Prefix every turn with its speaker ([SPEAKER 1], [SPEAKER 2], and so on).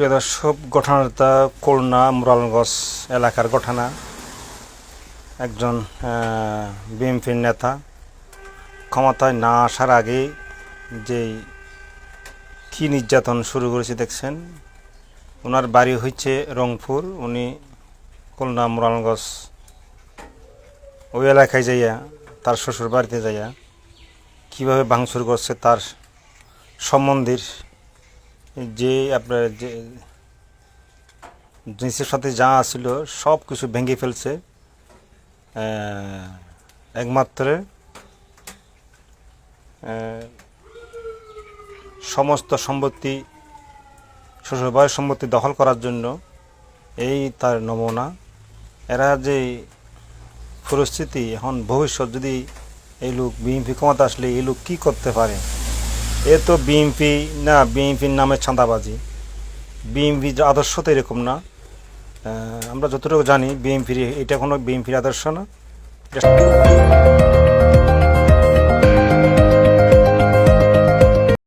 [SPEAKER 1] প্রিয় দর্শক ঘটনাটা করুণা মুরালগঞ্জ এলাকার ঘটনা একজন বিএনপির নেতা। ক্ষমতায় না আসার আগে যে কি নির্যাতন শুরু করেছে দেখছেন? ওনার বাড়ি হচ্ছে রংপুর। উনি খুলনা, মুরালগঞ্জ ওই এলাকায় যাইয়া, তার শ্বশুর বাড়িতে যাইয়া কীভাবে ভাঙচুর করছে, তার সম্বন্ধীর যে আপনার যে জিনিসের সাথে যা ছিল সব কিছু ভেঙে ফেলছে একমাত্র সমস্ত সম্পত্তি, শ্বশুরবাড়ির সম্পত্তি দখল করার জন্য এই তার নমুনা। এরা যে পরিস্থিতি, এখন ভবিষ্যৎ যদি এই লোক বিএনপি ক্ষমতা আসলে এই লোক কী করতে পারে? এ তো বিএনপি, না বিএমপির নামে চাঁদাবাজি। বিএমপি আদর্শ তো এরকম না। আমরা যতটুকু জানি, বিএনপির, এটা কোনো বিএনপির আদর্শ না।